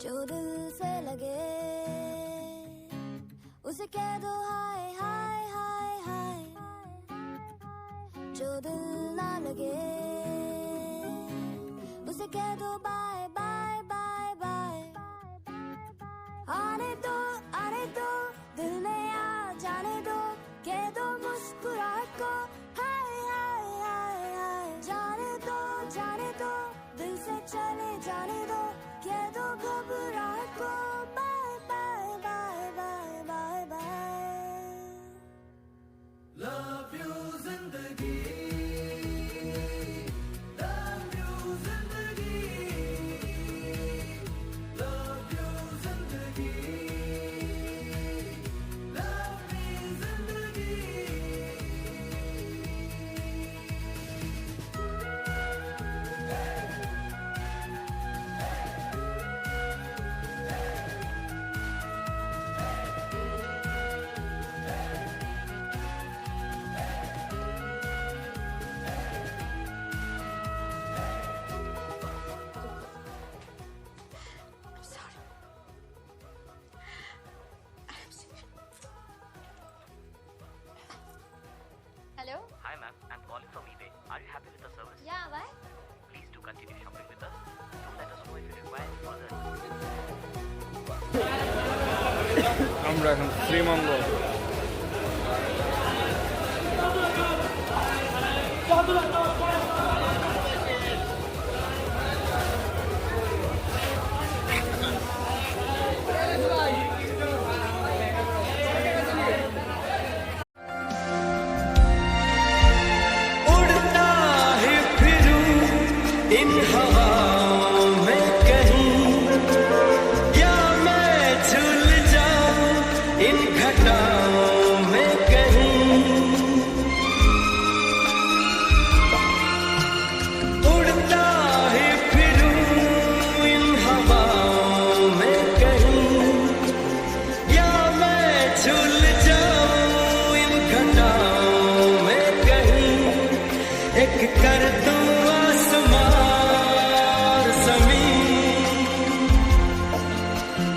जो दिल से लगे। उसे कह दो, हाय हाय हाय हाय। जो दिल ना लगे। उसे कह दो, बाय बाय बाय बाय। आने दो Love you. আমরা এখন শ্রীমঙ্গল in her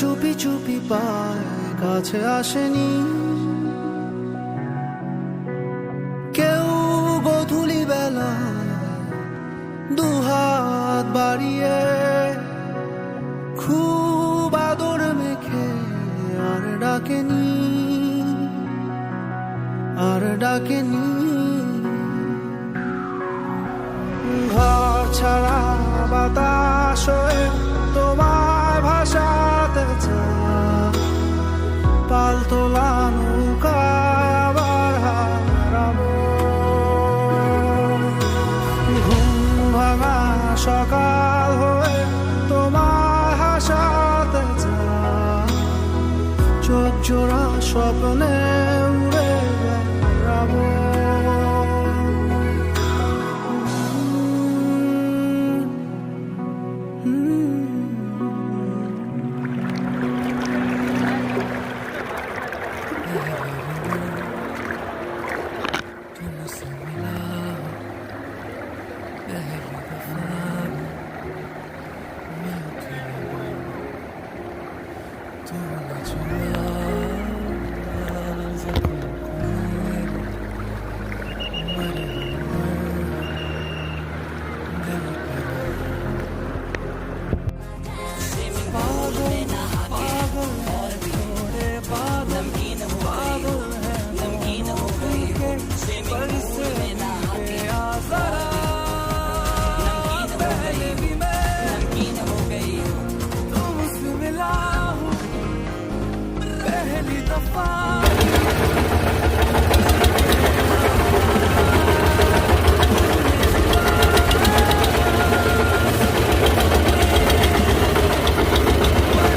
চুপি চুপি পায়, কাছে আসেনি। কেউ গধুলি বেলা দুহাত বাড়িয়ে খুব আদর মেখে আর ডাকেনি আর ডাকেনি। ঘর ছাড়া বাতাস স্বপ্নে উড়ে বেড়াবো Don't let you love